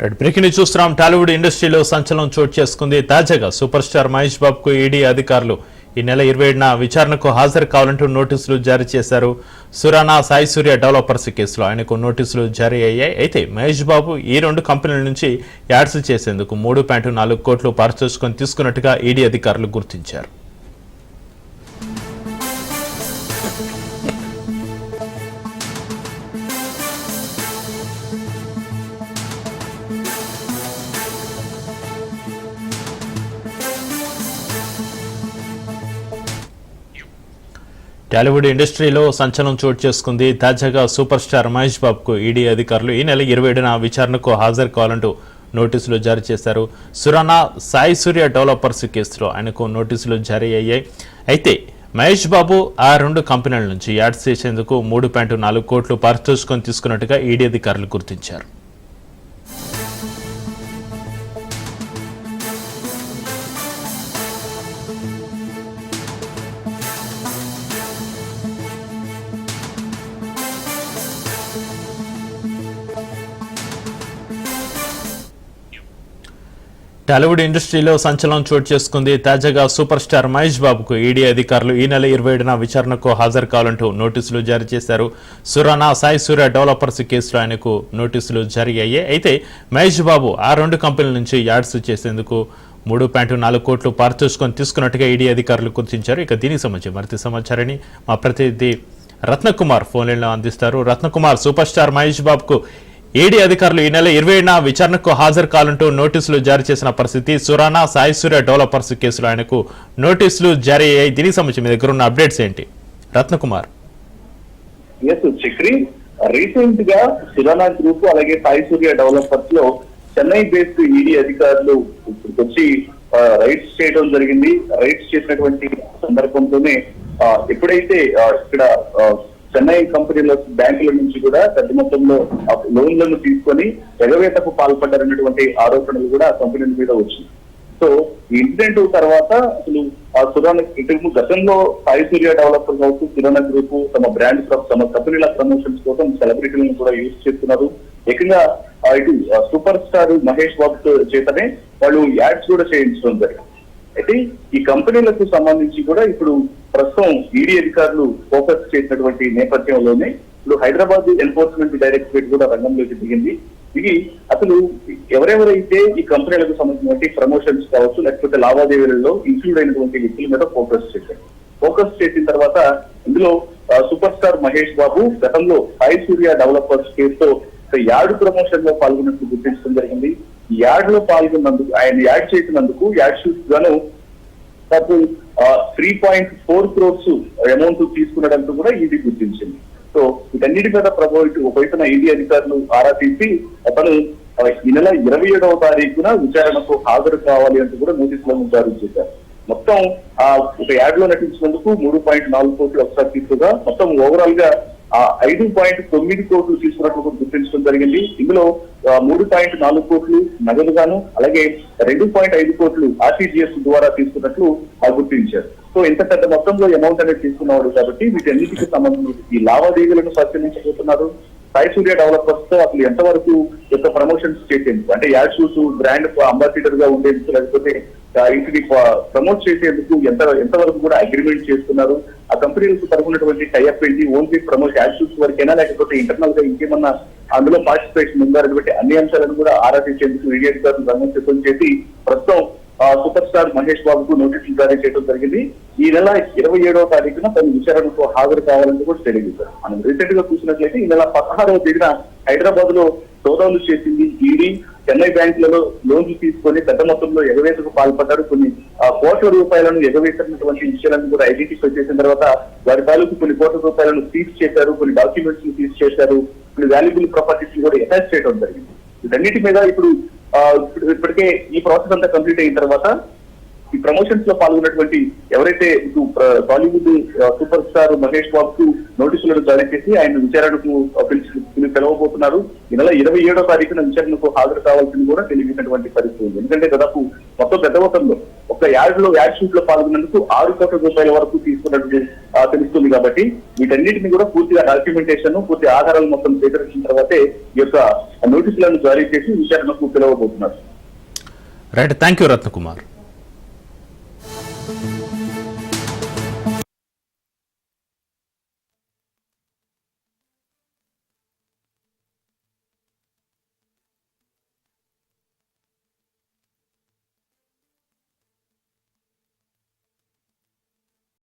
Breaking news చూస్తున్నాం. టాలీవుడ్ ఇండస్ట్రీలో సంచలనం చోటు చేసుకుంది. తాజాగా సూపర్ స్టార్ మహేష్ బాబుకు ఈడీ అధికారులు ఈ నెల ఇరవై ఏడున విచారణకు హాజరు కావాలంటూ నోటీసులు జారీ చేశారు. సురానా సాయి సూర్య డెవలపర్స్ కేసులో ఆయనకు నోటీసులు జారీ అయ్యాయి. అయితే మహేష్ బాబు ఈ రెండు కంపెనీల నుంచి యాడ్స్ చేసేందుకు మూడు పాయింట్ నాలుగు కోట్లు పారితోషికం తీసుకున్నట్టుగా ఈడీ అధికారులు గుర్తించారు. టాలీవుడ్ ఇండస్ట్రీలో సంచలనం చోటు చేసుకుంది తాజాగా సూపర్ స్టార్ మహేష్ బాబుకు ఈడీ అధికారులు ఈ నెల ఇరవై ఏడున విచారణకు హాజరు కావాలంటూ నోటీసులు జారీ చేశారు. సురానా సాయి సూర్య డెవలపర్స్ కేసులో ఆయనకు నోటీసులు జారీ అయ్యాయి. అయితే మహేష్ బాబు ఆ రెండు కంపెనీల నుంచి యాడ్స్ చేసేందుకు మూడు పాయింట్ నాలుగు కోట్లు పారితోషికం తీసుకున్నట్టుగా ఈడీ అధికారులు గుర్తించారు. టాలీవుడ్ ఇండస్ట్రీలో సంచలనం చోటు చేసుకుంది తాజాగా సూపర్ స్టార్ మహేష్ బాబుకు ఈడీ అధికారులు ఈ నెల ఇరవై ఏడున విచారణకు హాజరు కావాలంటూ నోటీసులు జారీ చేశారు. సురానా సాయి సూర్య డెవలపర్స్ కేసులో ఆయనకు నోటీసులు జారీ అయ్యాయి. అయితే మహేష్ బాబు ఆ రెండు కంపెనీల నుంచి యాడ్స్ చేసేందుకు మూడు పాయింట్ నాలుగు కోట్లు పారితోషికం తీసుకున్నట్టుగా ఈడీ అధికారులు గుర్తించారు. ఇక దీనికి సంబంధించి మరింత సమాచారాన్ని మా ప్రతినిధి రత్నకుమార్ ఫోన్లైన్లో అందిస్తారు. రత్నకుమార్ సూపర్ స్టార్ మహేష్ బాబుకు ఈడీ అధికారులు ఈ నెల ఇరవై ఏడున విచారణకు హాజరు కాలంటూ నోటీసులు జారీ చేసిన పరిస్థితి సురానా సాయిసూర్య డెవలపర్స్ కేసులో ఆయనకు నోటీసులు జారీ అయ్యాయి. దీనికి సంబంధించి మీ దగ్గర ఉన్న అప్డేట్స్ ఏంటి? రత్నకుమార్. ఎస్ రీసెంట్గా సురానా గ్రూప్ అలాగే సాయిసూర్య డెవలపర్స్లో చెన్నై బేస్డ్ ఈడీ అధికారులు వచ్చి రైడ్స్ చేయడం జరిగింది. రైడ్స్ చేసినటువంటి సందర్భంలోనే ఎప్పుడైతే ఇక్కడ చెన్నై కంపెనీల బ్యాంకుల నుంచి కూడా పెద్ద మొత్తంలో లోన్లను తీసుకొని ఎగవేతకు పాల్పడ్డారన్నటువంటి ఆరోపణలు కూడా ఆ కంపెనీల మీద వచ్చింది. సో ఈ ఇన్సిడెంట్ తర్వాత అసలు ఆ సురాణ ఇంతకు గతంలో సాయి సూర్య డెవలపర్ కావచ్చు సురాన గ్రూప్ తమ బ్రాండ్ తమ కంపెనీల ప్రమోషన్స్ కోసం సెలబ్రిటీలను కూడా యూజ్ చేస్తున్నారు. ఏకంగా ఆ ఇటు సూపర్ స్టార్ మహేష్ బాబు చేతనే వాళ్ళు యాడ్స్ కూడా చేయించడం జరిగింది. అయితే ఈ కంపెనీలకు సంబంధించి కూడా ఇప్పుడు ప్రస్తుతం ఈడీ అధికారులు ఫోకస్ చేసినటువంటి నేపథ్యంలోనే ఇప్పుడు హైదరాబాద్ ఎన్ఫోర్స్మెంట్ డైరెక్టరేట్ కూడా రంగంలోకి దిగింది. దిగి అసలు ఎవరెవరైతే ఈ కంపెనీలకు సంబంధించినటువంటి ప్రమోషన్స్ కావచ్చు లేకపోతే లావాదేవీలలో ఇంక్లూడ్ అయినటువంటి వ్యక్తుల మీద ఫోకస్ చేశారు. ఫోకస్ చేసిన తర్వాత ఇందులో సూపర్ స్టార్ మహేష్ బాబు గతంలో సాయి సూర్య డెవలపర్స్ కేసుతో ఒక యాడ్ ప్రమోషన్లో పాల్గొన్నట్టు గుర్తించడం జరిగింది. యాడ్లో పాల్గొన్నందుకు ఆయన యాడ్ చేసినందుకు యాడ్ షూట్ గాను తప్పు three point four crores amount తీసుకున్నదంటూ కూడా ఈడీ గుర్తించింది. సో వీటన్నిటి మీద ప్రభావితం ఒకవైపున ఈడీ అధికారులు ఆరా తీసి అతను ఈ నెల ఇరవై ఏడవ తారీఖున విచారణకు హాజరు కావాలి అంటూ కూడా నోటీసులను జారీ చేశారు. మొత్తం ఆ ఒక యాడ్లో నటించినందుకు మూడు పాయింట్ నాలుగు కోట్లు ఒకసారి తీసుకుగా మొత్తం ఓవరాల్గా ఆ ఐదు పాయింట్ తొమ్మిది కోట్లు తీసుకున్నట్లు గుర్తించడం జరిగింది. ఇందులో మూడు పాయింట్ నాలుగు కోట్లు నగదుగాను అలాగే రెండు పాయింట్ ఐదు కోట్లు ఆర్టీజీఎస్ ద్వారా తీసుకున్నట్లు ఆ గుర్తించారు. సో ఇంత పెద్ద మొత్తంలో అమౌంట్ అనేది తీసుకున్నవాడు కాబట్టి వీటన్నిటికి సంబంధించి ఈ లావాదేవీలను పరిశీలించబోతున్నారు సాయి సూర్య డెవలపర్స్తో అసలు ఎంతవరకు యొక్క ప్రమోషన్స్ చేసేందుకు అంటే యాడ్ షూస్ బ్రాండ్ అంబాసిడర్గా ఉండేందుకు లేకపోతే ఇంటిని ప్రమోట్ చేసేందుకు ఎంత ఎంతవరకు కూడా అగ్రిమెంట్ చేస్తున్నారు ఆ కంపెనీలకు తరపునటువంటి టైఅప్ ఏంటి? ఓన్లీ ప్రమోట్ యాడ్ వరకైనా? లేకపోతే ఇంటర్నల్గా ఇంకేమన్నా అందులో పార్టిసిపేషన్ ఉందా? అటువంటి అన్ని అంశాలను కూడా ఆరా తీసేందుకు మీడియా అధికారులు రంగం సిద్ధం చేసి ప్రస్తుతం సూపర్ స్టార్ మహేష్ బాబుకు నోటీసులు జారీ చేయడం జరిగింది. ఈ నెల ఇరవై ఏడవ తారీఖున తను విచారణకు హాజరు కావాలని కూడా తెలియజేశారు. మనం రీసెంట్గా చూసినట్లయితే ఈ నెల పదహారవ తేదీన హైదరాబాద్లో సోదాలు చేసింది ఈడీ. చెన్నై బ్యాంకులలో లోన్లు తీసుకొని పెద్ద మొత్తంలో ఎగవేతకు పాల్పడ్డారు. కొన్ని కోట్ల రూపాయలను ఎగవేసినటువంటి విషయాలను కూడా ఐడెంటిఫై చేసిన తర్వాత వారి తాలూకు కొన్ని కోట్ల రూపాయలను సీజ్ చేశారు. కొన్ని డాక్యుమెంట్స్ సీజ్ చేశారు. కొన్ని వాల్యుబుల్ ప్రాపర్టీస్ కూడా అటాచ్ చేయడం జరిగింది. వీటన్నిటి మీద ఇప్పుడు ఇప్పుడు ఇప్పటికే ఈ ప్రాసెస్ అంతా కంప్లీట్ అయిన తర్వాత ఈ ప్రమోషన్స్లో పాల్గొన్నటువంటి ఎవరైతే ఇటు టాలీవుడ్ సూపర్ స్టార్ మహేష్ బాబు కు నోటీసులను జారీ చేసి ఆయన విచారణకు పిలిచి పిలవబోతున్నారు. ఈ నెల ఇరవై ఏడో తారీఖున విచారణకు హాజరు కావాల్సింది కూడా తెలియనటువంటి పరిస్థితి ఉంది. ఎందుకంటే దాదాపు మొత్తం పెద్ద మొత్తంలో ఒక యాడ్లో యాడ్ షూట్లో పాల్గొన్నందుకు ఆరు కోట్ల రూపాయల వరకు తీసుకున్నటువంటి తెలుస్తుంది కాబట్టి వీటన్నిటిని కూడా పూర్తిగా డాక్యుమెంటేషన్ పూర్తి ఆధారాలు మొత్తం సేకరించిన తర్వాతే ఈ యొక్క నోటీసులను జారీ చేసి విచారణకు పిలవబోతున్నారు. Right thank you Ratnakumar